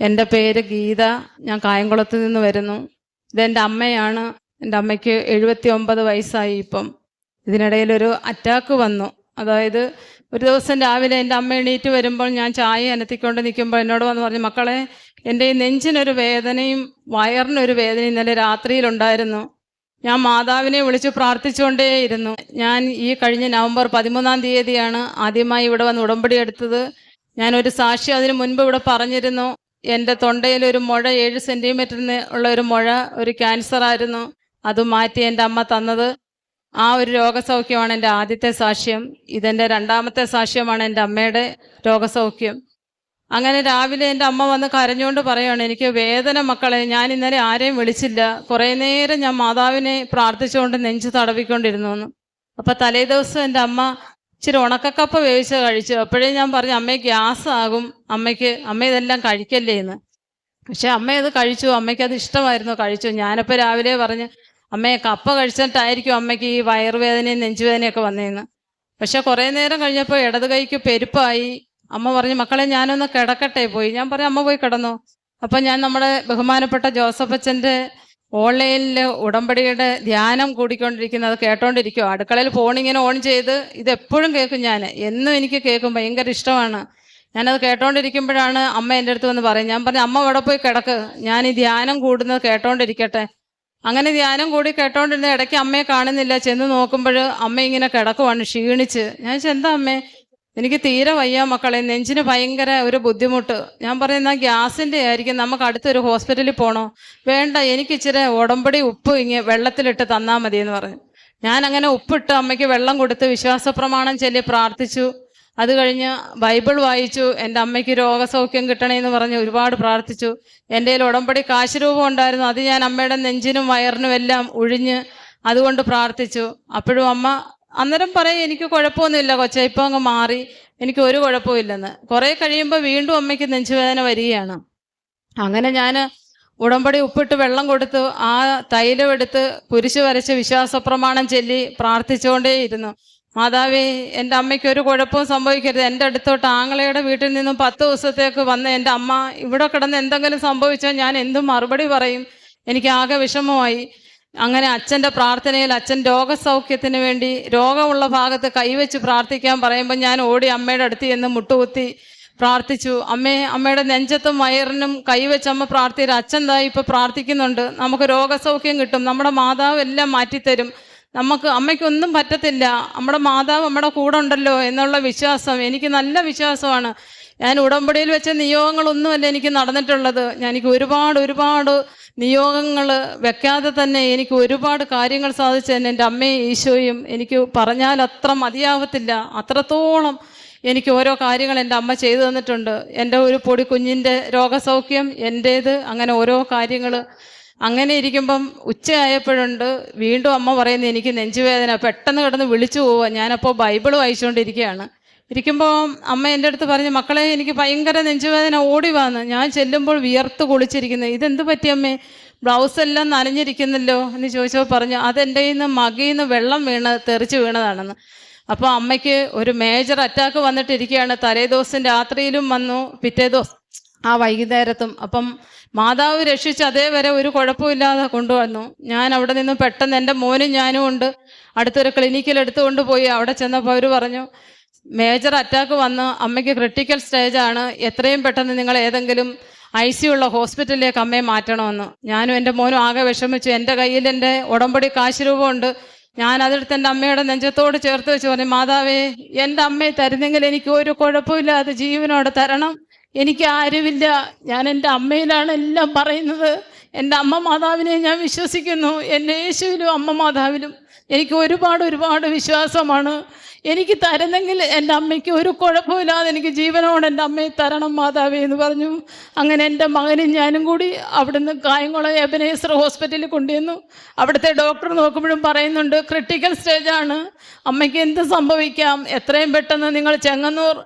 എന്റെ പേര് ഗീത. ഞാൻ കായംകുളത്ത് നിന്ന് വരുന്നു. ഇതെന്റെ അമ്മയാണ്. എന്റെ അമ്മയ്ക്ക് എഴുപത്തി ഒമ്പത് വയസ്സായി ഇപ്പം. ഇതിനിടയിൽ ഒരു അറ്റാക്ക് വന്നു. അതായത് ഒരു ദിവസം രാവിലെ എന്റെ അമ്മ എണീറ്റ് വരുമ്പോൾ ഞാൻ ചായ അനത്തിക്കൊണ്ട് നിൽക്കുമ്പോൾ എന്നോട് വന്ന് പറഞ്ഞു മക്കളെ എന്റെ ഈ നെഞ്ചിനൊരു വേദനയും വയറിനൊരു വേദനയും ഇന്നലെ രാത്രിയിലുണ്ടായിരുന്നു. ഞാൻ മാതാവിനെ വിളിച്ച് പ്രാർത്ഥിച്ചുകൊണ്ടേയിരുന്നു. ഞാൻ ഈ കഴിഞ്ഞ നവംബർ പതിമൂന്നാം തീയതിയാണ് ആദ്യമായി ഇവിടെ വന്ന് ഉടമ്പടി എടുത്തത്. ഞാൻ ഒരു സാക്ഷി അതിനു മുൻപ് ഇവിടെ പറഞ്ഞിരുന്നു. എന്റെ തൊണ്ടയിൽ ഒരു മുഴ ഏഴ് സെന്റിമീറ്ററിന് ഉള്ള ഒരു മുഴ ഒരു ക്യാൻസർ ആയിരുന്നു. അത് മാറ്റി എന്റെ അമ്മ തന്നത്. ആ ഒരു രോഗസൗഖ്യമാണ് എന്റെ ആദ്യത്തെ സാക്ഷ്യം. ഇതെന്റെ രണ്ടാമത്തെ സാക്ഷ്യമാണ് എന്റെ അമ്മയുടെ രോഗസൗഖ്യം. അങ്ങനെ രാവിലെ എന്റെ അമ്മ വന്ന് കരഞ്ഞുകൊണ്ട് പറയുകയാണ് എനിക്ക് വേദന മക്കളെ ഞാൻ ഇന്നലെ ആരെയും വിളിച്ചില്ല. കുറേ നേരം ഞാൻ മാതാവിനെ പ്രാർത്ഥിച്ചുകൊണ്ട് നെഞ്ചു തടവിക്കൊണ്ടിരുന്നു അപ്പം തലേ ദിവസം എന്റെ അമ്മ ഇച്ചിരി ഉണക്കക്കപ്പ വേവിച്ച് കഴിച്ചു അപ്പോഴേ ഞാൻ പറഞ്ഞു അമ്മയ്ക്ക് ഗ്യാസ് ആകും അമ്മയ്ക്ക് അമ്മ ഇതെല്ലാം കഴിക്കല്ലേ എന്ന്. പക്ഷെ അമ്മ അത് കഴിച്ചു. അമ്മയ്ക്ക് അത് ഇഷ്ടമായിരുന്നു കഴിച്ചു. ഞാനപ്പോൾ രാവിലെ പറഞ്ഞ് അമ്മയെ കപ്പ കഴിച്ചിട്ടായിരിക്കും അമ്മയ്ക്ക് ഈ വയറുവേദനയും നെഞ്ചുവേദനയൊക്കെ വന്നേന്ന്. പക്ഷെ കുറേ നേരം കഴിഞ്ഞപ്പോൾ ഇടത് കൈക്ക് പെരുപ്പായി. അമ്മ പറഞ്ഞു മക്കളെ ഞാനൊന്ന് കിടക്കട്ടെ. പോയി. ഞാൻ പറഞ്ഞു അമ്മ പോയി കിടന്നു. അപ്പം ഞാൻ നമ്മുടെ ബഹുമാനപ്പെട്ട ജോസഫ് അച്ഛന്റെ ഓൺലൈനിൽ ഉടമ്പടിയുടെ ധ്യാനം കൂടിക്കൊണ്ടിരിക്കുന്നത് കേട്ടോണ്ടിരിക്കുമോ അടുക്കളയിൽ അടുക്കളയിൽ ഇങ്ങനെ ഓൺ ചെയ്ത് ഇത് എപ്പോഴും കേൾക്കും ഞാൻ എന്നും എനിക്ക് കേൾക്കും. ഭയങ്കര ഇഷ്ടമാണ്. ഞാനത് കേട്ടോണ്ടിരിക്കുമ്പോഴാണ് അമ്മ എന്റെ അടുത്ത് വന്ന് പറയും. ഞാൻ പറഞ്ഞു അമ്മ അവിടെ പോയി കിടക്ക്. ഞാൻ ഈ ധ്യാനം കൂടുന്നത് കേട്ടോണ്ടിരിക്കട്ടെ. അങ്ങനെ ധ്യാനം കൂടി കേട്ടോണ്ടിരുന്ന ഇടയ്ക്ക് അമ്മയെ കാണുന്നില്ല. ചെന്ന് നോക്കുമ്പോൾ അമ്മ ഇങ്ങനെ കിടക്കുവാണ് ക്ഷീണിച്ച്. ഞാൻ എന്താ അമ്മേ? എനിക്ക് തീരെ വയ്യ മക്കളെ. നെഞ്ചിന് ഭയങ്കര ഒരു ബുദ്ധിമുട്ട്. ഞാൻ പറയുന്ന ഗ്യാസിന്റെ ആയിരിക്കും. നമുക്ക് അടുത്തൊരു ഹോസ്പിറ്റലിൽ പോകണോ വേണ്ട എനിക്ക് ഇച്ചിരി ഉടമ്പടി ഉപ്പ് ഇങ്ങനെ വെള്ളത്തിലിട്ട് തന്നാൽ മതി എന്ന് പറഞ്ഞു. ഞാൻ അങ്ങനെ ഉപ്പിട്ട് അമ്മയ്ക്ക് വെള്ളം കൊടുത്ത് വിശ്വാസ പ്രമാണം ചൊല്ലി പ്രാർത്ഥിച്ചു. അത് കഴിഞ്ഞ് ബൈബിൾ വായിച്ചു. എന്റെ അമ്മയ്ക്ക് രോഗസൗഖ്യം കിട്ടണേന്ന് പറഞ്ഞ് ഒരുപാട് പ്രാർത്ഥിച്ചു. എന്റെ കയ്യിൽ ഉടമ്പടി കാശ് രൂപം ഉണ്ടായിരുന്നു. അത് ഞാൻ അമ്മയുടെ നെഞ്ചിനും വയറിനും എല്ലാം ഒഴിഞ്ഞ് അതുകൊണ്ട് പ്രാർത്ഥിച്ചു. അപ്പോഴും അമ്മ അന്നേരം പറയും എനിക്ക് കുഴപ്പമൊന്നുമില്ല കൊച്ചെ ഇപ്പം അങ്ങ് മാറി. എനിക്ക് ഒരു കുഴപ്പമില്ലെന്ന്. കുറേ കഴിയുമ്പോൾ വീണ്ടും അമ്മയ്ക്ക് നെഞ്ചുവേദന വരികയാണ്. അങ്ങനെ ഞാൻ ഉടമ്പടി ഉപ്പിട്ട് വെള്ളം കൊടുത്ത് ആ തൈലം എടുത്ത് കുരിശ് വരച്ച് വിശ്വാസ പ്രമാണം ചൊല്ലി പ്രാർത്ഥിച്ചുകൊണ്ടേയിരുന്നു. മാതാവേ എന്റെ അമ്മയ്ക്ക് ഒരു കുഴപ്പവും സംഭവിക്കരുത്. എന്റെ അടുത്തോട്ട് ആങ്ങളയുടെ വീട്ടിൽ നിന്നും പത്ത് ദിവസത്തേക്ക് വന്ന എന്റെ അമ്മ ഇവിടെ കിടന്ന് എന്തെങ്കിലും സംഭവിച്ചാൽ ഞാൻ എന്തും മറുപടി പറയും. എനിക്ക് ആകെ വിഷമമായി. അങ്ങനെ അച്ഛന്റെ പ്രാർത്ഥനയിൽ അച്ഛൻ രോഗസൗഖ്യത്തിന് വേണ്ടി രോഗമുള്ള ഭാഗത്ത് കൈവച്ച് പ്രാർത്ഥിക്കാൻ പറയുമ്പോൾ ഞാൻ ഓടി അമ്മയുടെ അടുത്ത് ചെന്ന് മുട്ടുകുത്തി പ്രാർത്ഥിച്ചു. അമ്മേ അമ്മയുടെ നെഞ്ചത്തും വയറിനും കൈവച്ച് അമ്മ പ്രാർത്ഥിച്ചു അച്ഛൻ ദാ ഇപ്പോൾ പ്രാർത്ഥിക്കുന്നുണ്ട്. നമുക്ക് രോഗസൗഖ്യം കിട്ടും. നമ്മുടെ മാതാവ് എല്ലാം മാറ്റിത്തരും. നമുക്ക് അമ്മയ്ക്കൊന്നും പറ്റത്തില്ല. നമ്മുടെ മാതാവ് നമ്മുടെ കൂടെ ഉണ്ടല്ലോ എന്നുള്ള വിശ്വാസം എനിക്ക് നല്ല വിശ്വാസമാണ്. ഞാൻ ഉടമ്പടിയിൽ വെച്ച നിയോഗങ്ങളൊന്നുമല്ല എനിക്ക് നടന്നിട്ടുള്ളത്. ഞാൻ എനിക്ക് ഒരുപാട് ഒരുപാട് നിയോഗങ്ങൾ വെക്കാതെ തന്നെ എനിക്ക് ഒരുപാട് കാര്യങ്ങൾ സാധിച്ചു തന്നെ എന്റെ അമ്മയും ഈശോയും എനിക്ക് പറഞ്ഞാൽ അത്ര മതിയാവത്തില്ല. അത്രത്തോളം എനിക്ക് ഓരോ കാര്യങ്ങൾ എന്റെ അമ്മ ചെയ്തു തന്നിട്ടുണ്ട്. എന്റെ ഒരു പൊടി കുഞ്ഞിന്റെ രോഗസൗഖ്യം എന്റേത് അങ്ങനെ ഓരോ കാര്യങ്ങൾ. അങ്ങനെ ഇരിക്കുമ്പം ഉച്ചയായപ്പോഴുണ്ട്. വീണ്ടും അമ്മ പറയുന്നത് എനിക്ക് നെഞ്ചുവേദന പെട്ടെന്ന് കിടന്ന് വിളിച്ചു പോവുക. ഞാനപ്പോൾ ബൈബിൾ വായിച്ചുകൊണ്ടിരിക്കുകയാണ്. ഇരിക്കുമ്പോൾ അമ്മ എന്റെ അടുത്ത് പറഞ്ഞു മക്കളെ എനിക്ക് ഭയങ്കര നെഞ്ചുവേദന ഓടി വന്ന്. ഞാൻ ചെല്ലുമ്പോൾ വിയർത്ത് കുളിച്ചിരിക്കുന്നത് ഇതെന്ത് പറ്റി അമ്മേ? ബ്ലൗസ് എല്ലാം നനഞ്ഞിരിക്കുന്നല്ലോ? എന്ന് ചോദിച്ചപ്പോൾ പറഞ്ഞു അതെന്റെ നിന്ന് മകയിൽ വെള്ളം വീണ് തെറിച്ച് വീണതാണെന്ന്. അപ്പോൾ അമ്മയ്ക്ക് ഒരു മേജർ അറ്റാക്ക് വന്നിട്ടിരിക്കുകയാണ്. തലേ ദിവസം രാത്രിയിലും വന്നു പിറ്റേ ദിവസം ആ വൈകുന്നേരത്തും. അപ്പം മാതാവ് രക്ഷിച്ച് അതേവരെ ഒരു കുഴപ്പമില്ലാതെ കൊണ്ടുവന്നു. ഞാൻ അവിടെ നിന്ന് പെട്ടെന്ന് എന്റെ മോനും ഞാനും ഉണ്ട്. അടുത്തൊരു ക്ലിനിക്കിൽ എടുത്തുകൊണ്ട് പോയി. അവിടെ ചെന്നപ്പോൾ അവർ പറഞ്ഞു മേജർ അറ്റാക്ക് വന്ന് അമ്മയ്ക്ക് ക്രിട്ടിക്കൽ സ്റ്റേജാണ് എത്രയും പെട്ടെന്ന് നിങ്ങൾ ഏതെങ്കിലും ഐ സി ഉള്ള ഹോസ്പിറ്റലിലേക്ക് അമ്മയെ മാറ്റണമെന്ന്. ഞാനും എന്റെ മോനും ആകെ വിഷമിച്ചു. എന്റെ കയ്യിൽ എന്റെ ഉടമ്പടി കാശ് രൂപമുണ്ട്. ഞാൻ അതെടുത്ത് എന്റെ അമ്മയുടെ നെഞ്ചത്തോട് ചേർത്ത് വെച്ച് പറഞ്ഞു മാതാവേ എന്റെ അമ്മയെ തരുന്നെങ്കിൽ എനിക്ക് ഒരു കുഴപ്പമില്ലാതെ ജീവനോടെ തരണം. എനിക്ക് ആരുമില്ല. ഞാൻ എന്റെ അമ്മയിലാണ് എല്ലാം പറയുന്നത്. എന്റെ അമ്മ മാതാവിനെ ഞാൻ വിശ്വസിക്കുന്നു. എന്റെ യേശുവിലും അമ്മ മാതാവിലും. എനിക്ക് ഒരുപാട് ഒരുപാട് വിശ്വാസമാണ്. എനിക്ക് തരുന്നെങ്കിൽ എന്റെ അമ്മയ്ക്ക് ഒരു കുഴപ്പമില്ലാതെ എനിക്ക് ജീവനോട് എന്റെ അമ്മയെ തരണം മാതാവേ എന്ന് പറഞ്ഞു. അങ്ങനെ എന്റെ മകനും ഞാനും കൂടി അവിടുന്ന് കായംകുളം എബനേസർ ഹോസ്പിറ്റലിൽ കൊണ്ടുവന്നു അവിടുത്തെ ഡോക്ടർ നോക്കുമ്പോഴും പറയുന്നുണ്ട് ക്രിട്ടിക്കൽ സ്റ്റേജാണ് അമ്മയ്ക്ക് എന്ത് സംഭവിക്കാം? എത്രയും പെട്ടെന്ന് നിങ്ങൾ ചെങ്ങന്നൂർ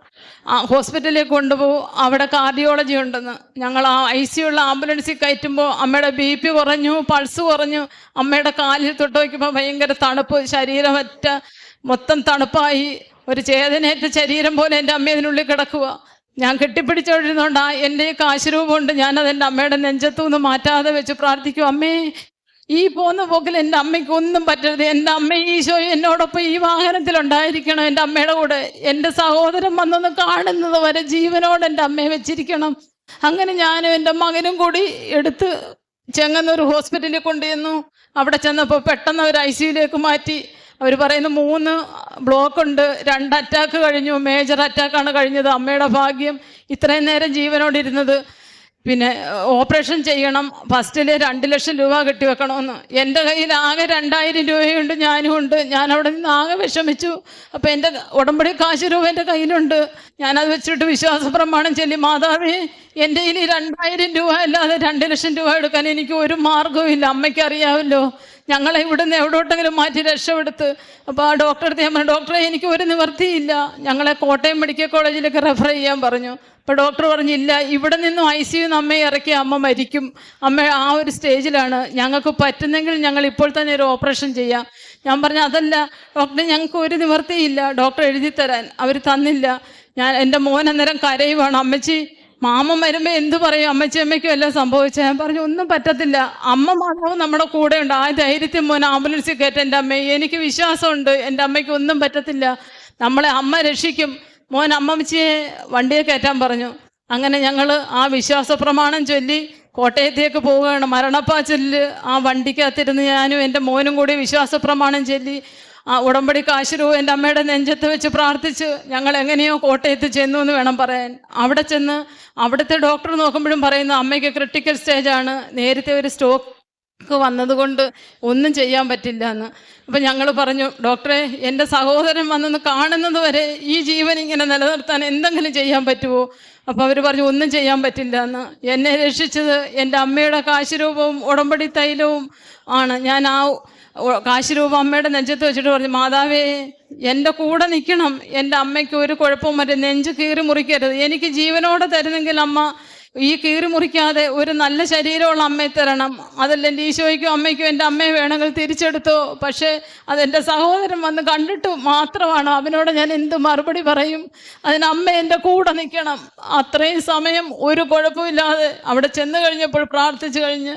ഹോസ്പിറ്റലിൽ കൊണ്ടുപോകും അവിടെ കാർഡിയോളജി ഉണ്ടെന്ന്. ഞങ്ങൾ ആ ഐ ഉള്ള ആംബുലൻസിൽ കയറ്റുമ്പോൾ അമ്മയുടെ ബി പി കുറഞ്ഞു പൾസ് കുറഞ്ഞു. അമ്മയുടെ കാലിൽ തൊട്ട് വയ്ക്കുമ്പോൾ ഭയങ്കര തണുപ്പ് ശരീരമറ്റ മൊത്തം തണുപ്പായി ഒരു ചേതനേറ്റ ശരീരം പോലെ എന്റെ അമ്മ ഇതിനുള്ളിൽ കിടക്കുക ഞാൻ കെട്ടിപ്പിടിച്ചോണ്ടിരുന്നോണ്ട് ആ എന്റെ കാശുരൂപമുണ്ട് ഞാനത് എന്റെ അമ്മയുടെ നെഞ്ചത്തു നിന്ന് മാറ്റാതെ വെച്ച് പ്രാർത്ഥിക്കും അമ്മേ ഈ പോകുന്ന പോക്കിൽ എന്റെ അമ്മയ്ക്ക് ഒന്നും പറ്റരുത്. എന്റെ അമ്മ ഈശോ എന്നോടൊപ്പം ഈ വാഹനത്തിൽ ഉണ്ടായിരിക്കണം എന്റെ അമ്മയുടെ കൂടെ എന്റെ സഹോദരൻ വന്നൊന്ന് കാണുന്നത് വരെ ജീവനോട് എന്റെ അമ്മയെ വെച്ചിരിക്കണം. അങ്ങനെ ഞാനും എന്റെ മകനും കൂടി എടുത്ത് ചെങ്ങന്നൂർ ഹോസ്പിറ്റലിൽ കൊണ്ടുചെന്നു. അവിടെ ചെന്നപ്പോൾ പെട്ടെന്ന് അവർ ഐ സിയിലേക്ക് മാറ്റി. അവർ പറയുന്ന മൂന്ന് ബ്ലോക്ക് ഉണ്ട്. രണ്ട് അറ്റാക്ക് കഴിഞ്ഞു. മേജർ അറ്റാക്കാണ് കഴിഞ്ഞത്. അമ്മയുടെ ഭാഗ്യം. ഇത്രയും നേരം ജീവനോടിരുന്നത്. പിന്നെ ഓപ്പറേഷൻ ചെയ്യണം. ഫസ്റ്റിൽ രണ്ട് ലക്ഷം രൂപ കെട്ടിവെക്കണമെന്ന്. എന്റെ കയ്യിൽ ആകെ രണ്ടായിരം രൂപയുണ്ട് ഞാനും ഉണ്ട്. ഞാൻ അവിടെ നിന്ന് ആകെ വിഷമിച്ചു. അപ്പോൾ എന്റെ ഉടമ്പടി കാശ് രൂപ എന്റെ കയ്യിലുണ്ട്. ഞാനത് വെച്ചിട്ട് വിശ്വാസ പ്രമാണം ചൊല്ലി മാതാവേ എന്റെ കയ്യിൽ രണ്ടായിരം രൂപ അല്ലാതെ രണ്ട് ലക്ഷം രൂപ എടുക്കാൻ എനിക്ക് ഒരു മാർഗവും ഇല്ല അമ്മയ്ക്ക് അറിയാമല്ലോ. ഞങ്ങളെ ഇവിടുന്ന് എവിടോട്ടെങ്കിലും മാറ്റി രക്ഷപ്പെടുത്ത്. അപ്പോൾ ആ ഡോക്ടറെ അടുത്ത് ഞാൻ പറഞ്ഞു ഡോക്ടറെ എനിക്ക് ഒരു നിവൃത്തിയില്ല. ഞങ്ങളെ കോട്ടയം മെഡിക്കൽ കോളേജിലേക്ക് റെഫർ ചെയ്യാൻ പറഞ്ഞു. അപ്പോൾ ഡോക്ടർ പറഞ്ഞില്ല ഇവിടെ നിന്നും ഐ സി യുന്ന് അമ്മയെ ഇറക്കി അമ്മ മരിക്കും. അമ്മ ആ ഒരു സ്റ്റേജിലാണ് ഞങ്ങൾക്ക് പറ്റുന്നെങ്കിൽ ഞങ്ങൾ ഇപ്പോൾ തന്നെ ഒരു ഓപ്പറേഷൻ ചെയ്യാം. ഞാൻ പറഞ്ഞു അതല്ല ഡോക്ടറെ ഞങ്ങൾക്ക് ഒരു നിവൃത്തിയില്ല. ഡോക്ടർ എഴുതി തരാൻ അവർ തന്നില്ല. ഞാൻ എന്റെ മോൻ അന്നേരം കരയുവാണ്. അമ്മച്ചി മാമൻ വരുമ്പോൾ എന്തു പറയും? അമ്മച്ചി അമ്മയ്ക്കും എല്ലാം സംഭവിച്ചത് ഞാൻ പറഞ്ഞു ഒന്നും പറ്റത്തില്ല. അമ്മ മാതാവ് നമ്മുടെ കൂടെ ഉണ്ട്. ആ ധൈര്യത്തിൽ മോൻ ആംബുലൻസിൽ കയറ്റ. എന്റെ അമ്മയെ എനിക്ക് വിശ്വാസമുണ്ട്. എന്റെ അമ്മയ്ക്ക് ഒന്നും പറ്റത്തില്ല. നമ്മളെ അമ്മ രക്ഷിക്കും. മോൻ അമ്മച്ചിയെ വണ്ടിയെ കയറ്റാൻ പറഞ്ഞു. അങ്ങനെ ഞങ്ങൾ ആ വിശ്വാസ പ്രമാണം ചൊല്ലി കോട്ടയത്തേക്ക് പോവുകയാണ്. മരണപ്പാച്ചലിൽ ആ വണ്ടിക്കകത്തിരുന്ന് ഞാനും എന്റെ മോനും കൂടി വിശ്വാസ പ്രമാണം ചൊല്ലി ആ ഉടമ്പടി കാശിരു എന്റെ അമ്മയുടെ നെഞ്ചത്ത് വെച്ച് പ്രാർത്ഥിച്ച് ഞങ്ങൾ എങ്ങനെയോ കോട്ടയത്ത് ചെന്നു എന്ന് വേണം പറയാൻ. അവിടെ ചെന്ന് അവിടുത്തെ ഡോക്ടർ നോക്കുമ്പോഴും പറയുന്നു അമ്മയ്ക്ക് ക്രിട്ടിക്കൽ സ്റ്റേജാണ് നേരത്തെ ഒരു സ്റ്റോക്ക് വന്നതുകൊണ്ട് ഒന്നും ചെയ്യാൻ പറ്റില്ല എന്ന്. അപ്പം ഞങ്ങൾ പറഞ്ഞു ഡോക്ടറെ എന്റെ സഹോദരൻ വന്നെന്ന് കാണുന്നത് വരെ ഈ ജീവൻ ഇങ്ങനെ നിലനിർത്താൻ എന്തെങ്കിലും ചെയ്യാൻ പറ്റുമോ? അപ്പോൾ അവർ പറഞ്ഞു ഒന്നും ചെയ്യാൻ പറ്റില്ല എന്ന്. എന്നെ രക്ഷിച്ചത് എന്റെ അമ്മയുടെ കാശുരൂപവും ഉടമ്പടി തൈലവും ആണ്. ഞാൻ ആ ഒ- കാശ് അമ്മയുടെ നെഞ്ചത്ത് വെച്ചിട്ട് പറഞ്ഞു മാതാവേ എന്റെ കൂടെ നിൽക്കണം. എന്റെ അമ്മയ്ക്ക് ഒരു കുഴപ്പവും മറ്റേ നെഞ്ച് കീറി മുറിക്കരുത്. എനിക്ക് ജീവനോടെ തരുന്നെങ്കിൽ അമ്മ ഈ കീറി മുറിക്കാതെ ഒരു നല്ല ശരീരമുള്ള അമ്മയെ തരണം. അതല്ല എന്റെ ഈശോയ്ക്കും അമ്മയ്ക്കും എന്റെ അമ്മയെ വേണമെങ്കിൽ തിരിച്ചെടുത്തോ. പക്ഷേ അതെന്റെ സഹോദരൻ വന്ന് കണ്ടിട്ട് മാത്രമാണ് അവനോട് ഞാൻ എന്ത് മറുപടി പറയും. അതിന് അമ്മ എന്റെ കൂടെ നിൽക്കണം. അത്രയും സമയം ഒരു കുഴപ്പമില്ലാതെ അവിടെ ചെന്ന് കഴിഞ്ഞപ്പോൾ പ്രാർത്ഥിച്ചു കഴിഞ്ഞ്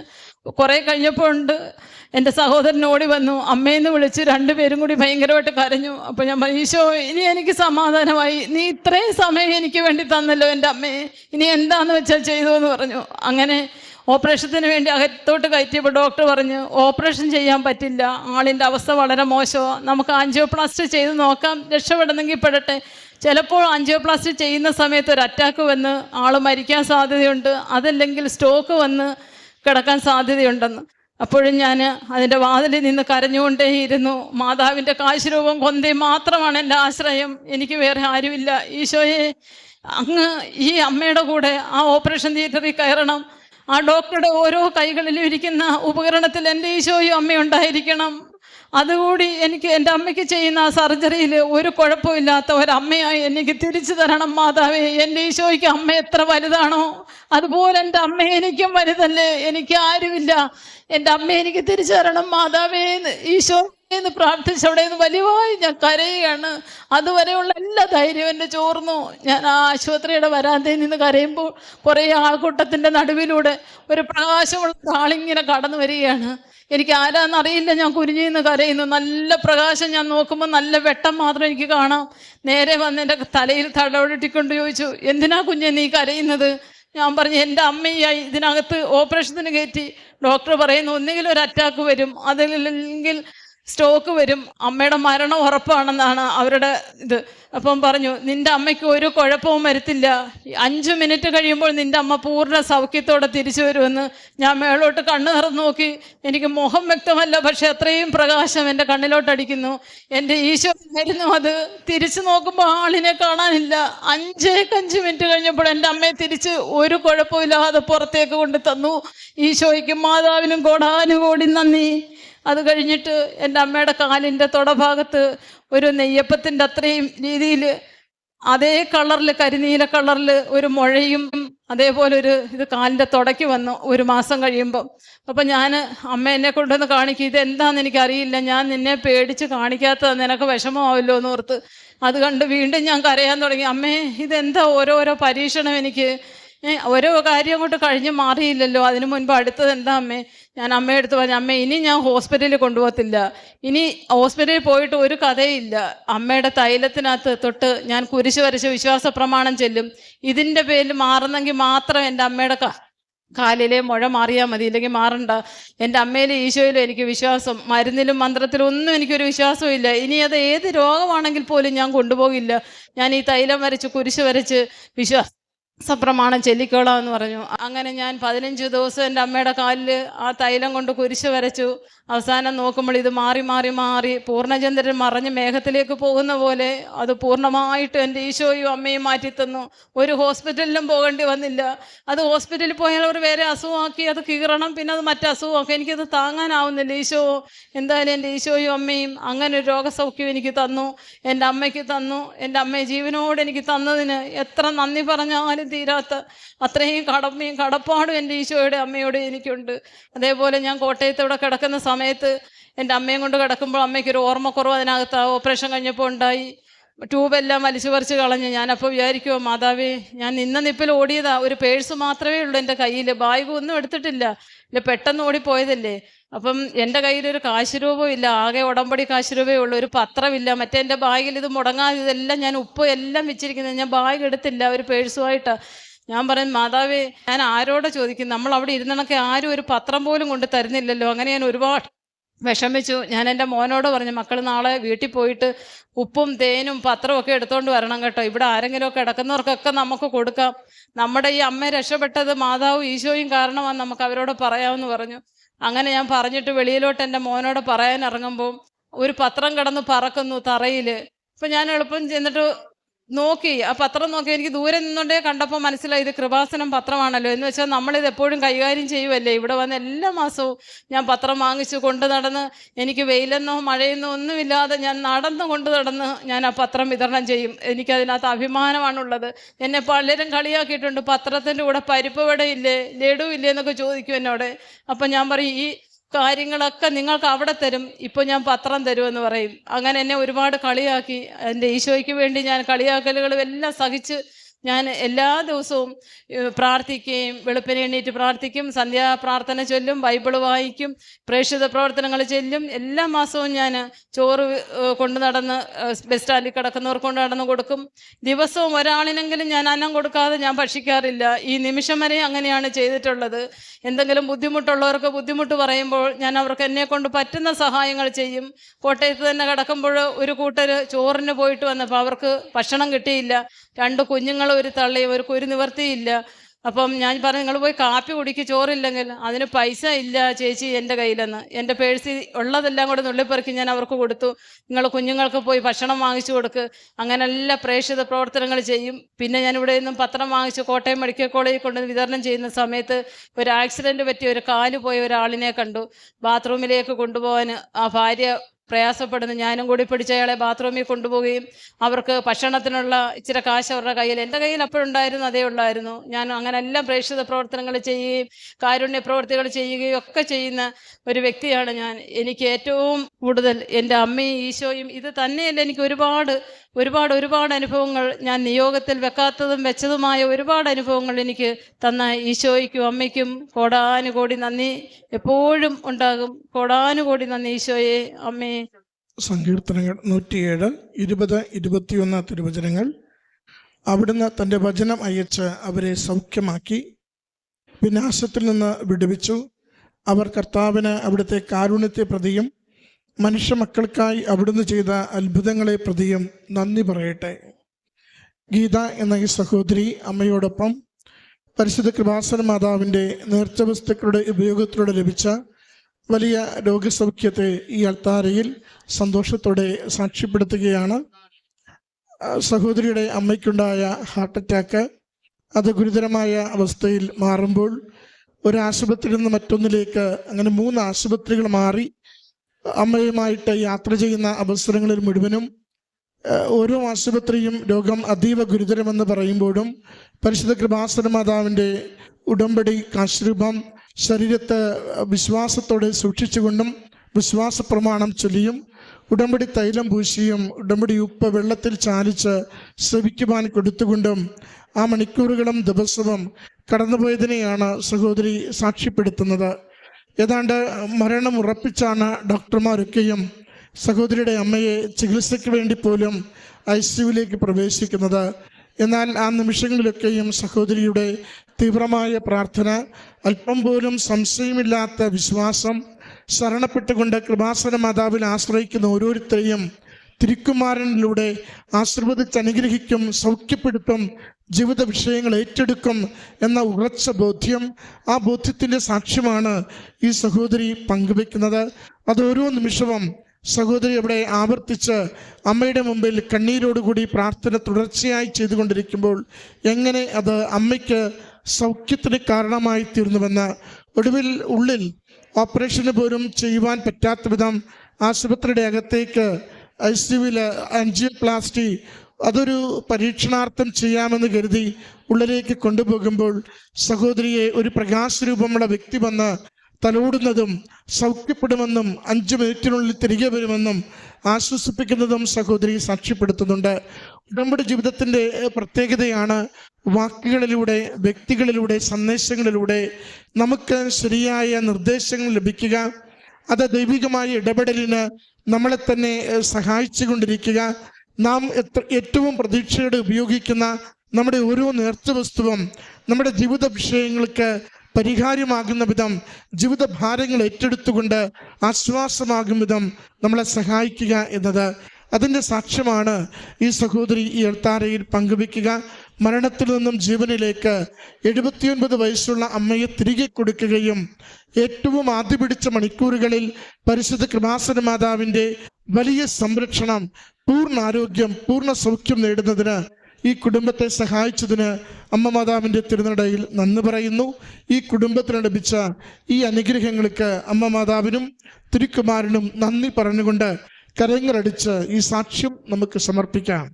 കുറേ കഴിഞ്ഞപ്പോൾ ഉണ്ട്. എന്റെ സഹോദരൻ ഓടി വന്നു. അമ്മയെന്ന് വിളിച്ച് രണ്ടുപേരും കൂടി ഭയങ്കരമായിട്ട് കരഞ്ഞു. അപ്പോൾ ഞാൻ ഈശോ ഇനി എനിക്ക് സമാധാനമായി. നീ ഇത്രയും സമയം എനിക്ക് വേണ്ടി തന്നല്ലോ എന്റെ അമ്മയെ ഇനി എന്താന്ന് വെച്ചാൽ ചെയ്തു എന്ന് പറഞ്ഞു. അങ്ങനെ ഓപ്പറേഷത്തിന് വേണ്ടി അകത്തോട്ട് കയറ്റിയപ്പോൾ ഡോക്ടർ പറഞ്ഞു ഓപ്പറേഷൻ ചെയ്യാൻ പറ്റില്ല. ആളിന്റെ അവസ്ഥ വളരെ മോശമാണ് നമുക്ക് ആൻജിയോപ്ലാസ്റ്റ് ചെയ്ത് നോക്കാം. രക്ഷപ്പെടുന്നെങ്കിൽ പെടട്ടെ. ചിലപ്പോൾ ആൻജിയോപ്ലാസ്റ്റ് ചെയ്യുന്ന സമയത്ത് ഒരു അറ്റാക്ക് വന്ന് ആൾ മരിക്കാൻ സാധ്യതയുണ്ട്. അതല്ലെങ്കിൽ സ്ട്രോക്ക് വന്ന് കിടക്കാൻ സാധ്യതയുണ്ടെന്ന്. അപ്പോഴും ഞാൻ അതിന്റെ വാതിലിൽ നിന്ന് കരഞ്ഞുകൊണ്ടേയിരുന്നു. മാതാവിന്റെ കാശുരൂപം കൊന്തി മാത്രമാണ് എന്റെ ആശ്രയം. എനിക്ക് വേറെ ആരുമില്ല. ഈശോയെ അങ്ങ് ഈ അമ്മയുടെ കൂടെ ആ ഓപ്പറേഷൻ തിയേറ്ററിൽ കയറണം. ആ ഡോക്ടറുടെ ഓരോ കൈകളിലും ഇരിക്കുന്ന ഉപകരണത്തിൽ എന്റെ ഈശോയും അമ്മയുണ്ടായിരിക്കണം അതുകൂടി എനിക്ക് എന്റെ അമ്മയ്ക്ക് ചെയ്യുന്ന ആ സർജറിയിൽ ഒരു കുഴപ്പമില്ലാത്ത ഒരമ്മയായി എനിക്ക് തിരിച്ചു തരണം മാതാവേ. എന്റെ ഈശോയ്ക്ക് അമ്മ എത്ര വലുതാണോ അതുപോലെ എന്റെ അമ്മ എനിക്കും വലുതല്ലേ. എനിക്ക് ആരുമില്ല. എന്റെ അമ്മ എനിക്ക് തിരിച്ചു തരണം മാതാവേ ഈശോ എന്ന് പ്രാർത്ഥിച്ച് അവിടെ നിന്ന് വലിയവായി ഞാൻ കരയുകയാണ്. അതുവരെയുള്ള എല്ലാ ധൈര്യവും എന്റെ ചോർന്നു. ഞാൻ ആ ആശുപത്രിയുടെ വരാന്തയിൽ നിന്ന് കരയുമ്പോൾ കുറേ ആൾക്കൂട്ടത്തിന്റെ നടുവിലൂടെ ഒരു പ്രകാശമുള്ള ആളിങ്ങനെ കടന്നു വരികയാണ്. എനിക്ക് ആരാന്ന് അറിയില്ല. ഞാൻ കുരിഞ്ഞു നിന്ന് കരയുന്നു. നല്ല പ്രകാശം ഞാൻ നോക്കുമ്പോൾ നല്ല വെട്ടം മാത്രം എനിക്ക് കാണാം. നേരെ വന്ന് എന്റെ തലയിൽ തടവിട്ടിക്കൊണ്ട് ചോദിച്ചു എന്തിനാ കുഞ്ഞെ നീ കരയുന്നത്? ഞാൻ പറഞ്ഞു എന്റെ അമ്മയായി ഇതിനകത്ത് ഓപ്പറേഷത്തിന് കയറ്റി. ഡോക്ടർ പറയുന്നു ഒന്നുകിൽ ഒരു അറ്റാക്ക് വരും. അതല്ലെങ്കിൽ സ്റ്റോക്ക് വരും. അമ്മയുടെ മരണം ഉറപ്പാണെന്നാണ് അവരുടെ ഇത്. അപ്പം പറഞ്ഞു നിന്റെ അമ്മയ്ക്ക് ഒരു കുഴപ്പവും വരത്തില്ല. അഞ്ച് മിനിറ്റ് കഴിയുമ്പോൾ നിന്റെ അമ്മ പൂർണ സൗഖ്യത്തോടെ തിരിച്ചു വരുമെന്ന് ഞാൻ മേളോട്ട് കണ്ണു നിറന്ന് നോക്കി. എനിക്ക് മുഖം വ്യക്തമല്ല പക്ഷെ അത്രയും പ്രകാശം എന്റെ കണ്ണിലോട്ടടിക്കുന്നു എന്റെ ഈശോ ആയിരുന്നു അത് തിരിച്ചു നോക്കുമ്പോൾ ആളിനെ കാണാനില്ല. അഞ്ചേക്കഞ്ച് മിനിറ്റ് കഴിഞ്ഞപ്പോൾ എന്റെ അമ്മയെ തിരിച്ച് ഒരു കുഴപ്പമില്ലാതെ പുറത്തേക്ക് കൊണ്ട് തന്നു ഈശോയ്ക്കും മാതാവിനും കോടാനുകോടി നന്ദി. അത് കഴിഞ്ഞിട്ട് എന്റെ അമ്മയുടെ കാലിന്റെ തുടഭാഗത്ത് ഒരു നെയ്യപ്പത്തിന്റെ അത്രയും രീതിയിൽ അതേ കളറിൽ കരിനീല കളറിൽ ഒരു മുഴയും അതേപോലെ ഒരു ഇത് കാലിന്റെ തുടക്കി വന്നു ഒരു മാസം കഴിയുമ്പം. അപ്പം ഞാൻ അമ്മ എന്നെ കൊണ്ടുവന്ന് കാണിക്കും ഇത് എന്താണെന്ന് എനിക്കറിയില്ല ഞാൻ നിന്നെ പേടിച്ച് കാണിക്കാത്തത് നിനക്ക് വിഷമമാവല്ലോ എന്ന് ഓർത്ത്. അത് കണ്ട് വീണ്ടും ഞാൻ കരയാൻ തുടങ്ങി. അമ്മേ ഇതെന്താ ഓരോരോ പരീക്ഷണം എനിക്ക്? ഓരോ കാര്യം കൊണ്ട് കഴിഞ്ഞ് മാറിയില്ലല്ലോ. അതിനു മുൻപ് അടുത്തത് എന്താ അമ്മേ? ഞാൻ അമ്മയുടെ അടുത്ത് പറഞ്ഞു അമ്മേ ഇനി ഞാൻ ഹോസ്പിറ്റലിൽ കൊണ്ടുപോകത്തില്ല. ഇനി ഹോസ്പിറ്റലിൽ പോയിട്ട് ഒരു കഥയില്ല. അമ്മയുടെ തൈലത്തിനകത്ത് തൊട്ട് ഞാൻ കുരിശ് വരച്ച് വിശ്വാസ പ്രമാണം ചെല്ലും. ഇതിന്റെ പേരിൽ മാറുന്നെങ്കിൽ മാത്രം എന്റെ അമ്മയുടെ കാലിലെ മുഴ മാറിയാൽ മതി. ഇല്ലെങ്കിൽ മാറണ്ട. എന്റെ അമ്മയിലും ഈശോയിലും എനിക്ക് വിശ്വാസം. മരുന്നിലും മന്ത്രത്തിലും ഒന്നും എനിക്കൊരു വിശ്വാസമില്ല ഇനി അത് ഏത് രോഗമാണെങ്കിൽ പോലും ഞാൻ കൊണ്ടുപോകില്ല. ഞാൻ ഈ തൈലം വരച്ച് കുരിശ് വരച്ച് വിശ്വാസ സപ്രമാണം ചെല്ലിക്കോളാം എന്ന് പറഞ്ഞു. അങ്ങനെ ഞാൻ പതിനഞ്ച് ദിവസം എന്റെ അമ്മയുടെ കാലിൽ ആ തൈലം കൊണ്ട് കുരിശ് വരച്ചു. അവസാനം നോക്കുമ്പോൾ ഇത് മാറി മാറി മാറി പൂർണചന്ദ്രൻ മറഞ്ഞ് മേഘത്തിലേക്ക് പോകുന്ന പോലെ അത് പൂർണമായിട്ട് എന്റെ ഈശോയും അമ്മയും മാറ്റി തന്നു. ഒരു ഹോസ്പിറ്റലിലും പോകേണ്ടി വന്നില്ല. അത് ഹോസ്പിറ്റലിൽ പോയാൽ അവർ വേറെ അസുഖമാക്കി അത് കീറണം പിന്നെ അത് മറ്റു അസുഖമാക്കി. എനിക്കത് താങ്ങാനാവുന്നില്ല ഈശോ. എന്തായാലും എന്റെ ഈശോയും അമ്മയും അങ്ങനെ ഒരു രോഗസൗഖ്യം എനിക്ക് തന്നു. എന്റെ അമ്മയ്ക്ക് തന്നു. എന്റെ അമ്മയെ ജീവനോട് എനിക്ക് തന്നതിന് എത്ര നന്ദി പറഞ്ഞാലും തീരാത്ത അത്രയും കടമയും കടപ്പാടും എന്റെ ഈശോയുടെ അമ്മയോട് എനിക്കുണ്ട്. അതേപോലെ ഞാൻ കോട്ടയത്തോടെ കിടക്കുന്ന സമയത്ത് എന്റെ അമ്മയും കൊണ്ട് കിടക്കുമ്പോൾ അമ്മയ്ക്ക് ഒരു ഓർമ്മക്കുറവ് അതിനകത്ത് ഓപ്പറേഷൻ കഴിഞ്ഞപ്പോൾ ഉണ്ടായി. ട്യൂബെല്ലാം വലിച്ചു പറിച്ച് കളഞ്ഞു. ഞാനപ്പോൾ വിചാരിക്കുമോ മാതാവേ ഞാൻ നിന്ന നിപ്പിൽ ഓടിയതാ. ഒരു പേഴ്സ് മാത്രമേ ഉള്ളൂ എന്റെ കയ്യിൽ. ബാഗ് ഒന്നും എടുത്തിട്ടില്ല. ഇല്ല പെട്ടെന്ന് ഓടിപ്പോയതല്ലേ? അപ്പം എന്റെ കയ്യിൽ ഒരു കാശ് ഇല്ല. ആകെ ഉടമ്പടി കാശ് രൂപയേ ഉള്ളൂ. ഒരു പത്രമില്ല മറ്റേ എന്റെ ബാഗിൽ ഇത് മുടങ്ങാതെ ഇതെല്ലാം ഞാൻ ഉപ്പ് എല്ലാം വെച്ചിരിക്കുന്നത്. ഞാൻ ബാഗ് എടുത്തില്ല. ഒരു പേഴ്സുമായിട്ടാണ് ഞാൻ പറയും മാതാവേ ഞാൻ ആരോടെ ചോദിക്കും നമ്മൾ അവിടെ ഇരുന്നണക്കെ ആരും ഒരു പത്രം പോലും കൊണ്ട് തരുന്നില്ലല്ലോ. അങ്ങനെ ഞാൻ ഒരുപാട് വിഷമിച്ചു. ഞാൻ എന്റെ മോനോട് പറഞ്ഞു മക്കൾ നാളെ വീട്ടിൽ പോയിട്ട് ഉപ്പും തേനും പത്രവും ഒക്കെ എടുത്തോണ്ട് വരണം കേട്ടോ. ഇവിടെ ആരെങ്കിലും ഒക്കെ കിടക്കുന്നവർക്കൊക്കെ നമുക്ക് കൊടുക്കാം. നമ്മുടെ ഈ അമ്മ രക്ഷപ്പെട്ടത് മാതാവും ഈശോയും കാരണമാണ് നമുക്ക് അവരോട് പറയാമെന്ന് പറഞ്ഞു. അങ്ങനെ ഞാൻ പറഞ്ഞിട്ട് വെളിയിലോട്ട് എന്റെ മോനോട് പറയാൻ ഇറങ്ങുമ്പോൾ ഒരു പത്രം കിടന്ന് പറക്കുന്നു തറയിൽ ഇപ്പം ഞാൻ എളുപ്പം ചെന്നിട്ട് നോക്കി ആ പത്രം നോക്കി എനിക്ക് ദൂരെ നിന്നുകൊണ്ടേ കണ്ടപ്പോൾ മനസ്സിലായി ഇത് കൃപാസനം പത്രമാണല്ലോ. എന്ന് വെച്ചാൽ നമ്മളിത് എപ്പോഴും കൈകാര്യം ചെയ്യുമല്ലേ ഇവിടെ വന്ന് എല്ലാ മാസവും ഞാൻ പത്രം വാങ്ങിച്ചു കൊണ്ടു നടന്ന് എനിക്ക് വെയിലെന്നോ മഴയെന്നോ ഒന്നുമില്ലാതെ ഞാൻ നടന്നു കൊണ്ടു നടന്ന് ഞാൻ ആ പത്രം വിതരണം ചെയ്യും. എനിക്കതിനകത്ത് അഭിമാനമാണുള്ളത്. എന്നെ പലരും കളിയാക്കിയിട്ടുണ്ട്. പത്രത്തിന്റെ കൂടെ പരിപ്പ് വടയില്ലേ ലഡു ഇല്ലേ എന്നൊക്കെ ചോദിക്കും എന്നോട്. അപ്പം ഞാൻ പറയും ഈ കാര്യങ്ങളൊക്കെ നിങ്ങൾക്ക് അവിടെ തരും. ഇപ്പോൾ ഞാൻ പത്രം തരുമെന്ന് പറയും. അങ്ങനെ എന്നെ ഒരുപാട് കളിയാക്കി. എന്റെ ഈശോയ്ക്ക് വേണ്ടി ഞാൻ കളിയാക്കലുകളും എല്ലാം സഹിച്ച് ഞാൻ എല്ലാ ദിവസവും പ്രാർത്ഥിക്കുകയും വെളുപ്പിനെ എണ്ണീറ്റ് പ്രാർത്ഥിക്കും സന്ധ്യാ പ്രാർത്ഥന ചൊല്ലും ബൈബിൾ വായിക്കും പ്രേക്ഷിത പ്രവർത്തനങ്ങൾ ചെല്ലും. എല്ലാ മാസവും ഞാൻ ചോറ് കൊണ്ടു നടന്ന് ബസ് സ്റ്റാൻഡിൽ കിടക്കുന്നവർക്ക് കൊണ്ട് നടന്ന് കൊടുക്കും. ദിവസവും ഒരാളിനെങ്കിലും ഞാൻ അന്നം കൊടുക്കാതെ ഞാൻ ഭക്ഷിക്കാറില്ല. ഈ നിമിഷം വരെ അങ്ങനെയാണ് ചെയ്തിട്ടുള്ളത്. എന്തെങ്കിലും ബുദ്ധിമുട്ടുള്ളവർക്ക് ബുദ്ധിമുട്ട് പറയുമ്പോൾ ഞാൻ അവർക്ക് എന്നെ കൊണ്ട് പറ്റുന്ന സഹായങ്ങൾ ചെയ്യും. കോട്ടയത്ത് തന്നെ കിടക്കുമ്പോൾ ഒരു കൂട്ടർ ചോറിന് പോയിട്ട് വന്നപ്പോൾ അവർക്ക് ഭക്ഷണം കിട്ടിയില്ല. രണ്ട് കുഞ്ഞുങ്ങളും ഒരു തള്ളയും അവർക്ക് ഒരു നിവർത്തിയില്ല അപ്പം ഞാൻ പറഞ്ഞു നിങ്ങൾ പോയി കാപ്പി കുടിക്ക് ചോറില്ലെങ്കിൽ അതിന് പൈസ ഇല്ല ചേച്ചി എന്റെ കയ്യിലെന്ന്. എന്റെ പേഴ്സിൽ ഉള്ളതെല്ലാം കൂടെ നുള്ളിപ്പെറുക്കി ഞാൻ അവർക്ക് കൊടുത്തു. നിങ്ങൾ കുഞ്ഞുങ്ങൾക്ക് പോയി ഭക്ഷണം വാങ്ങിച്ചു കൊടുക്ക്. അങ്ങനെ എല്ലാ പ്രേക്ഷിത പ്രവർത്തനങ്ങൾ ചെയ്യും. പിന്നെ ഞാൻ ഇവിടെ നിന്നും പത്രം വാങ്ങിച്ച് കോട്ടയം മെഡിക്കൽ കോളേജിൽ കൊണ്ട് വിതരണം ചെയ്യുന്ന സമയത്ത് ഒരു ആക്സിഡന്റ് പറ്റിയ ഒരു കാൽ പോയ ഒരാളിനെ കണ്ടു. ബാത്റൂമിലേക്ക് കൊണ്ടുപോകാൻ ആ ഭാര്യ പ്രയാസപ്പെടുന്നു. ഞാനും കൂടി പിടിച്ചയാളെ ബാത്റൂമിൽ കൊണ്ടുപോവുകയും അവർക്ക് ഭക്ഷണത്തിനുള്ള ഇച്ചിരി കാശ് അവരുടെ കയ്യിൽ എന്റെ കയ്യിൽ അപ്പോഴുണ്ടായിരുന്നു അതേ ഉള്ളായിരുന്നു. ഞാൻ അങ്ങനെ എല്ലാം പ്രേക്ഷിത പ്രവർത്തനങ്ങൾ ചെയ്യുകയും കാരുണ്യ പ്രവർത്തികൾ ചെയ്യുകയും ഒക്കെ ചെയ്യുന്ന ഒരു വ്യക്തിയാണ് ഞാൻ. എനിക്ക് ഏറ്റവും കൂടുതൽ എന്റെ അമ്മയും ഈശോയും ഇത് തന്നെയല്ല എനിക്ക് ഒരുപാട് ഒരുപാട് ഒരുപാട് അനുഭവങ്ങൾ ഞാൻ നിയോഗത്തിൽ വെക്കാത്തതും വെച്ചതുമായ ഒരുപാട് അനുഭവങ്ങൾ എനിക്ക് തന്ന ഈശോയ്ക്കും അമ്മയ്ക്കും കോടാനുകോടി നന്ദി. എപ്പോഴും ഉണ്ടാകും. കോടാനുകോടി നന്ദി ഈശോയെ അമ്മയെ സങ്കീർത്തനങ്ങൾ നൂറ്റിയേഴ് ഇരുപത് ഇരുപത്തിയൊന്ന് തിരുവചനങ്ങൾ. അവിടുന്ന് തന്റെ വചനം അയച്ച് അവരെ സൗഖ്യമാക്കി. വിനാശത്തിൽ നിന്ന് വിടുവിച്ചു. അവർ കർത്താവിന് അവിടുത്തെ കാരുണ്യത്തെ പ്രതിയും മനുഷ്യ മക്കൾക്കായി അവിടുന്ന് ചെയ്ത അത്ഭുതങ്ങളെ പ്രതിയും നന്ദി പറയട്ടെ. ഗീത എന്ന ഈ സഹോദരി അമ്മയോടൊപ്പം പരിശുദ്ധ കൃപാസന മാതാവിന്റെ നേർച്ച വസ്തുക്കളുടെ ഉപയോഗത്തിലൂടെ ലഭിച്ച വലിയ രോഗസൗഖ്യത്തെ ഈ അൾത്താരയിൽ സന്തോഷത്തോടെ സാക്ഷ്യപ്പെടുത്തുകയാണ്. സഹോദരിയുടെ അമ്മയ്ക്കുണ്ടായ ഹാർട്ട് അറ്റാക്ക് അത് ഗുരുതരമായ അവസ്ഥയിൽ മാറുമ്പോൾ ഒരു ആശുപത്രിയിൽ നിന്ന് മറ്റൊന്നിലേക്ക് അങ്ങനെ മൂന്ന് ആശുപത്രികൾ മാറി അമ്മയുമായിട്ട് യാത്ര ചെയ്യുന്ന അവസരങ്ങളിൽ മുഴുവനും ഓരോ ആശുപത്രിയും രോഗം അതീവ ഗുരുതരമെന്ന് പറയുമ്പോഴും പരിശുദ്ധ കൃപാസന മാതാവിന്റെ ഉടമ്പടി കാശ്രൂപം ശരീരത്തെ വിശ്വാസത്തോടെ സൂക്ഷിച്ചുകൊണ്ടും വിശ്വാസ പ്രമാണം ചൊല്ലിയും ഉടമ്പടി തൈലം പൂശിയും ഉടമ്പടി ഉപ്പ് വെള്ളത്തിൽ ചാലിച്ച് ശ്രവിക്കുവാൻ കൊടുത്തുകൊണ്ടും ആ മണിക്കൂറുകളും ദിവസവും കടന്നുപോയതിനെയാണ് സഹോദരി സാക്ഷ്യപ്പെടുത്തുന്നത്. ഏതാണ്ട് മരണം ഉറപ്പിച്ചാണ് ഡോക്ടർമാരൊക്കെയും സഹോദരിയുടെ അമ്മയെ ചികിത്സയ്ക്ക് വേണ്ടി പോലും ഐ സിയുവിലേക്ക് പ്രവേശിക്കുന്നത്. എന്നാൽ ആ നിമിഷങ്ങളിലൊക്കെയും സഹോദരിയുടെ തീവ്രമായ പ്രാർത്ഥന അല്പം പോലും സംശയമില്ലാത്ത വിശ്വാസം ശരണപ്പെട്ടുകൊണ്ട് കൃപാസന മാതാവിനെ ആശ്രയിക്കുന്ന ഓരോരുത്തരെയും തിരുക്കുമാരനിലൂടെ ആശീർവദിച്ച് അനുഗ്രഹിക്കും സൗഖ്യപ്പെടുത്തും ജീവിത വിഷയങ്ങൾ ഏറ്റെടുക്കും എന്ന ഉറച്ച ബോധ്യം ആ ബോധ്യത്തിന്റെ സാക്ഷ്യമാണ് ഈ സഹോദരി പങ്കുവെക്കുന്നത് അത് ഓരോ നിമിഷവും സഹോദരി അവിടെ ആവർത്തിച്ച് അമ്മയുടെ മുമ്പിൽ കണ്ണീരോടുകൂടി പ്രാർത്ഥന തുടർച്ചയായി ചെയ്തുകൊണ്ടിരിക്കുമ്പോൾ എങ്ങനെ അത് അമ്മയ്ക്ക് സൗഖ്യത്തിന് കാരണമായി തീർന്നുവെന്ന് ഒടുവിൽ ഉള്ളിൽ ഓപ്പറേഷന് പോലും ചെയ്യുവാൻ പറ്റാത്ത വിധം ആശുപത്രിയുടെ അകത്തേക്ക് ഐ വിയിൽ ആൻജിയോപ്ലാസ്റ്റി അതൊരു പരീക്ഷണാർത്ഥം ചെയ്യാമെന്ന് കരുതി ഉള്ളിലേക്ക് കൊണ്ടുപോകുമ്പോൾ സഹോദരിയെ ഒരു പ്രകാശരൂപമുള്ള വ്യക്തി വന്ന് തലോടുന്നതും സൗഖ്യപ്പെടുമെന്നും അഞ്ച് മിനിറ്റിനുള്ളിൽ തിരികെ വരുമെന്നും ആശ്വസിപ്പിക്കുന്നതും സഹോദരി സാക്ഷ്യപ്പെടുത്തുന്നുണ്ട്. ഉടമ്പടി ജീവിതത്തിന്റെ പ്രത്യേകതയാണ് വാക്കുകളിലൂടെ വ്യക്തികളിലൂടെ സന്ദേശങ്ങളിലൂടെ നമുക്ക് ശരിയായ നിർദ്ദേശങ്ങൾ ലഭിക്കുക. അത് ദൈവികമായ ഇടപെടലിന് നമ്മളെ തന്നെ സഹായിച്ചു കൊണ്ടിരിക്കുക. നാം എത്ര ഏറ്റവും പ്രതീക്ഷയോടെ ഉപയോഗിക്കുന്ന നമ്മുടെ ഓരോ നേർച്ച വസ്തുവും നമ്മുടെ ജീവിത വിഷയങ്ങൾക്ക് പരിഹാരമാകുന്ന വിധം ജീവിത ഭാരങ്ങൾ ഏറ്റെടുത്തുകൊണ്ട് ആശ്വാസമാകും വിധം നമ്മളെ സഹായിക്കുക എന്നത് അതിന്റെ സാക്ഷ്യമാണ് ഈ സഹോദരി ഈ എഴുത്താരയിൽ പങ്കുവെക്കുക മരണത്തിൽ നിന്നും ജീവനിലേക്ക് എഴുപത്തിയൊൻപത് വയസ്സുള്ള അമ്മയെ തിരികെ കൊടുക്കുകയും ഏറ്റവും ആദ്യ പിടിച്ച മണിക്കൂറുകളിൽ പരിശുദ്ധ കൃപാസന മാതാവിന്റെ വലിയ സംരക്ഷണം പൂർണ ആരോഗ്യം പൂർണ സൗഖ്യം നേടുന്നതിന് ഈ കുടുംബത്തെ സഹായിച്ചതിന് അമ്മ മാതാവിന്റെ തിരുനടയിൽ നന്ദി പറയുന്നു. ഈ കുടുംബത്തിന് ലഭിച്ച ഈ അനുഗ്രഹങ്ങൾക്ക് അമ്മ മാതാവിനും തിരുക്കുമാരനും നന്ദി പറഞ്ഞുകൊണ്ട് കരങ്ങളടിച്ച് ഈ സാക്ഷ്യം നമുക്ക് സമർപ്പിക്കാം.